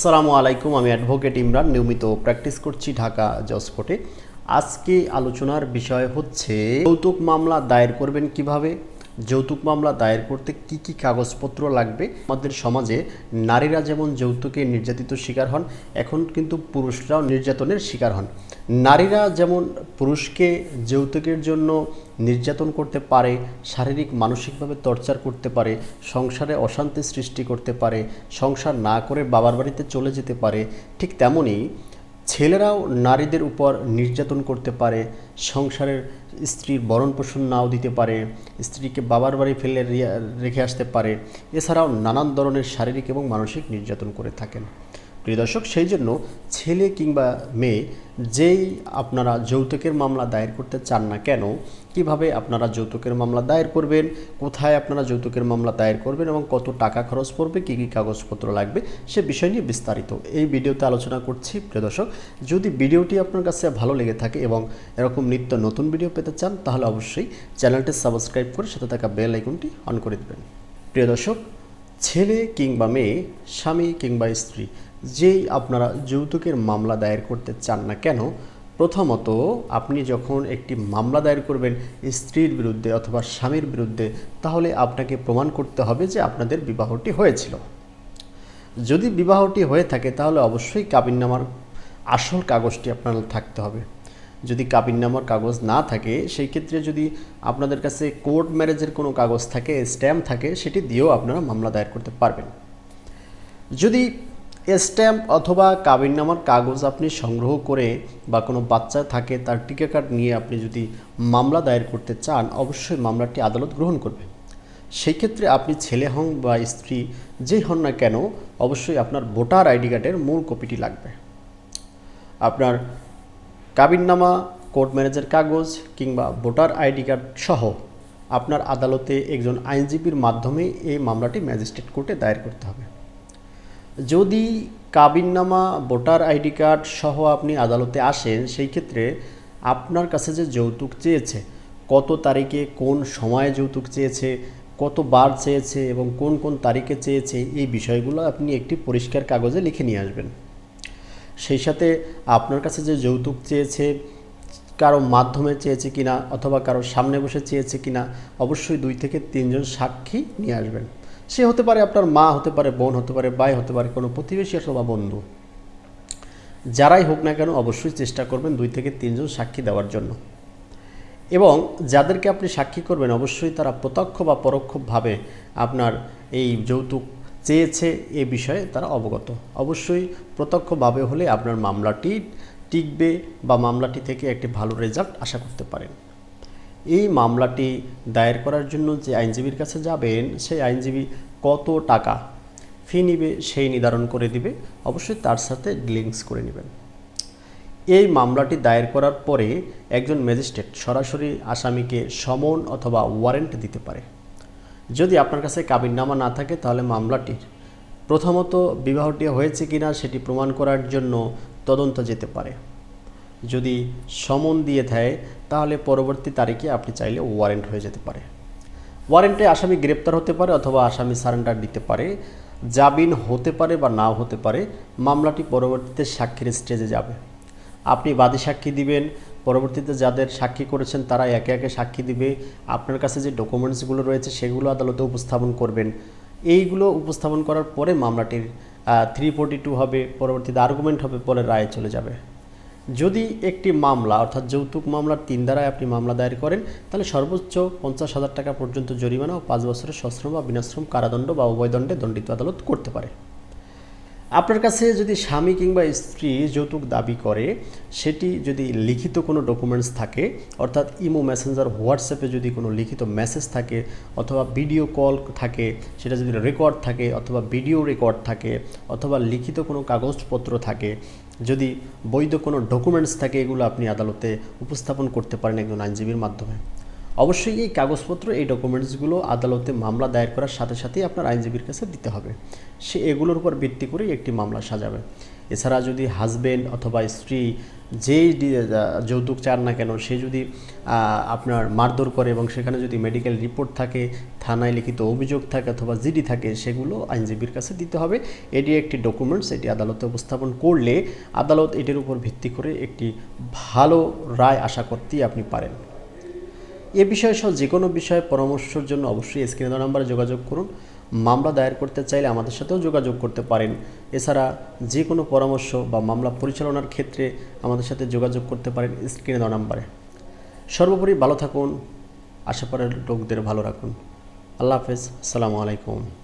আসসালামু আলাইকুম, আমি অ্যাডভোকেট ইমরান, নিয়মিত প্র্যাকটিস করছি ঢাকা জজকোর্টে। আজকে আলোচনার বিষয় হচ্ছে, যৌতুক মামলা দায়ের করবেন কীভাবে? যৌতুক মামলা দায়ের করতে কি কি কাগজপত্র লাগবে? আমাদের সমাজে নারীরা যেমন যৌতুকে নির্যাতিত শিকার হন, এখন কিন্তু পুরুষরাও নির্যাতনের শিকার হন। নারীরা যেমন পুরুষকে যৌতুকের জন্য নির্যাতন করতে পারে, শারীরিক, মানসিকভাবে টর্চার করতে পারে, সংসারে অশান্তি সৃষ্টি করতে পারে, সংসার না করে বাবার বাড়িতে চলে যেতে পারে, ঠিক তেমনই ছেলেরাও নারীদের উপর নির্যাতন করতে পারে, সংসারের স্ত্রীর বরণ পোষণ নাও দিতে পারে, স্ত্রীকে বাবার বাড়ি ফেলে রেখে আসতে পারে। এছাড়াও নানান ধরনের শারীরিক এবং মানসিক নির্যাতন করে থাকেন। প্রিয় দর্শক, সেই জন্য ছেলে কিংবা মেয়ে যেই আপনারা যৌতুকের মামলা দায়ের করতে চান না কেন, কীভাবে আপনারা যৌতুকের মামলা দায়ের করবেন, কোথায় আপনারা যৌতুকের মামলা দায়ের করবেন এবং কত টাকা খরচ পড়বে, কী কী কাগজপত্র লাগবে, সে বিষয় নিয়ে বিস্তারিত এই ভিডিওতে আলোচনা করছি। প্রিয় দর্শক, যদি ভিডিওটি আপনার কাছে ভালো লেগে থাকে এবং এরকম নিত্য নতুন ভিডিও পেতে চান, তাহলে অবশ্যই চ্যানেলটি সাবস্ক্রাইব করে সাথে থাকা বেল আইকনটি অন করে দেবেন। প্রিয় দর্শক, ছেলে কিংবা মেয়ে, স্বামী কিংবা স্ত্রী যেই আপনারা যৌতুকের মামলা দায়ের করতে চান না কেন, প্রথমত আপনি যখন একটি মামলা দায়ের করবেন স্ত্রীর বিরুদ্ধে অথবা স্বামীর বিরুদ্ধে, তাহলে আপনাকে প্রমাণ করতে হবে যে আপনাদের বিবাহটি হয়েছিল। যদি বিবাহটি হয়ে থাকে, তাহলে অবশ্যই কাবিননামার আসল কাগজটি আপনার থাকতে হবে। যদি কাবিননামার কাগজ না থাকে, সেই ক্ষেত্রে যদি আপনাদের কাছে কোর্ট ম্যারেজের কোনো কাগজ থাকে, স্ট্যাম্প থাকে, সেটি দিয়েও আপনারা মামলা দায়ের করতে পারবেন। যদি স্ট্যাম্প অথবা কাবিননামার কাগজ আপনি সংগ্রহ করে বা কোনো বাচ্চা থাকে তার টিকা কার্ড নিয়ে আপনি যদি মামলা দায়ের করতে চান, অবশ্যই মামলাটি আদালত গ্রহণ করবে। সেই ক্ষেত্রে আপনি ছেলে হন বা স্ত্রী যেই হন না কেন, অবশ্যই আপনার ভোটার আইডি কার্ডের মূল কপিটি লাগবে। আপনার কাবিননামা কোর্ট ম্যানেজার কাগজ কিংবা ভোটার আইডি কার্ড সহ আপনার আদালতে একজন আইনজীবীর মাধ্যমে এই মামলাটি ম্যাজিস্ট্রেট কোর্টে দায়ের করতে হবে। যদি কাবিননামা, ভোটার আইডি কার্ড সহ আপনি আদালতে আসেন, সেই ক্ষেত্রে আপনার কাছে যে যৌতুক চেয়েছে, কত তারিখে, কোন সময়ে যৌতুক চেয়েছে কত বার চেয়েছে এবং কোন কোন তারিখে চেয়েছে, এই বিষয়গুলো আপনি একটি পরিষ্কার কাগজে লিখে নিয়ে আসবেন। সেই সাথে আপনার কাছে যে যৌতুক চেয়েছে, কারও মাধ্যমে চেয়েছে কিনা অথবা কারও সামনে বসে চেয়েছে কিনা, অবশ্যই দুই থেকে তিনজন সাক্ষী নিয়ে আসবেন। সে হতে পারে আপনার মা, হতে পারে বোন, হতে পারে ভাই, হতে পারে কোনো প্রতিবেশী অথবা বন্ধু। যারাই হোক না কেন অবশ্যই চেষ্টা করবেন দুই থেকে তিনজন সাক্ষী দেওয়ার জন্য। এবং যাদেরকে আপনি সাক্ষী করবেন, অবশ্যই তারা প্রত্যক্ষ বা পরোক্ষভাবে আপনার এই যৌতুক চেয়েছে এ বিষয়ে তারা অবগত। অবশ্যই প্রত্যক্ষভাবে হলে আপনার মামলাটি টিকবে বা মামলাটি থেকে একটি ভালো রেজাল্ট আশা করতে পারেন। এই মামলাটি দায়ের করার জন্য যে আইনজীবীর কাছে যাবেন, সেই আইনজীবী কত টাকা ফি নিবে সেই নির্ধারণ করে দিবে। অবশ্যই তার সাথে লিঙ্কস করে নেবেন। এই মামলাটি দায়ের করার পরে একজন ম্যাজিস্ট্রেট সরাসরি আসামিকে সমন অথবা ওয়ারেন্ট দিতে পারে। যদি আপনার কাছে কাবিননামা না থাকে, তাহলে মামলাটির প্রথমত বিবাহটি হয়েছে কিনা সেটি প্রমাণ করার জন্য তদন্ত যেতে পারে। যদি সমন দিয়ে দেয়, তাহলে পরবর্তী তারিখে আপনি চাইলে ওয়ারেন্ট হয়ে যেতে পারে। ওয়ারেন্টে আসামি গ্রেপ্তার হতে পারে অথবা আসামি সারেন্ডার দিতে পারে। জামিন হতে পারে বা নাও হতে পারে, মামলাটি পরবর্তীতে সাক্ষীর স্টেজে যাবে। আপনি বাদী সাক্ষী দিবেন, পরবর্তীতে যাদের সাক্ষী করেছেন তারা একে একে সাক্ষী দিবে। আপনার কাছে যে ডকুমেন্টসগুলো রয়েছে, সেগুলো আদালতে উপস্থাপন করবেন। এইগুলো উপস্থাপন করার পরে মামলাটির থ্রি ফোর্টি টু হবে, পরবর্তীতে আর্গুমেন্ট হবে, পরে রায়ে চলে যাবে। যদি একটি মামলা, অর্থাৎ যৌতুক মামলার তিন দ্বারায় আপনি মামলা দায়ের করেন, তাহলে সর্বোচ্চ পঞ্চাশ হাজার টাকা পর্যন্ত জরিমানা ও পাঁচ বছরের সশ্রম বা বিনাশ্রম কারাদণ্ড বা উভয় দণ্ডে দণ্ডিত আদালত করতে পারে। আপনার কাছে যদি স্বামী কিংবা স্ত্রী যৌতুক দাবি করে, সেটি যদি লিখিত কোনো ডকুমেন্টস থাকে, অর্থাৎ ইমো মেসেঞ্জার হোয়াটসঅ্যাপে যদি কোনো লিখিত মেসেজ থাকে, অথবা ভিডিও কল থাকে, সেটা যদি রেকর্ড থাকে, অথবা ভিডিও রেকর্ড থাকে, অথবা লিখিত কোনো কাগজপত্র থাকে, যদি বৈধ কোনো ডকুমেন্টস থাকে, এগুলো আপনি আদালতে উপস্থাপন করতে পারেন একজন আইনজীবীর মাধ্যমে। অবশ্যই এই কাগজপত্র, এই ডকুমেন্টসগুলো আদালতে মামলা দায়ের করার সাথে সাথেই আপনার আইনজীবীর কাছে দিতে হবে। সে এগুলোর উপর ভিত্তি করেই একটি মামলা সাজাবে। এছাড়া যদি হাজবেন্ড অথবা স্ত্রী যেই যৌতুক চান না কেন, সে যদি আপনার মারধর করে এবং সেখানে যদি মেডিকেল রিপোর্ট থাকে, থানায় লিখিত অভিযোগ থাকে অথবা জিডি থাকে, সেগুলো আইনজীবীর কাছে দিতে হবে। এটি একটি ডকুমেন্টস এটি আদালতে উপস্থাপন করলে আদালত এটির উপর ভিত্তি করে একটি ভালো রায় আশা করতেই আপনি পারেন। এ বিষয়ে সহ যে কোনো বিষয়ে পরামর্শের জন্য অবশ্যই স্ক্রিনে দেওয়া নাম্বারে যোগাযোগ করুন। মামলা দায়ের করতে চাইলে আমাদের সাথেও যোগাযোগ করতে পারেন। এছাড়া যে কোনো পরামর্শ বা মামলা পরিচালনার ক্ষেত্রে আমাদের সাথে যোগাযোগ করতে পারেন স্ক্রিনে দেওয়া নাম্বারে। সর্বোপরি ভালো থাকুন। আশেপাশের লোকদের ভালো রাখুন। আল্লাহ হাফেজ। আসসালামু আলাইকুম।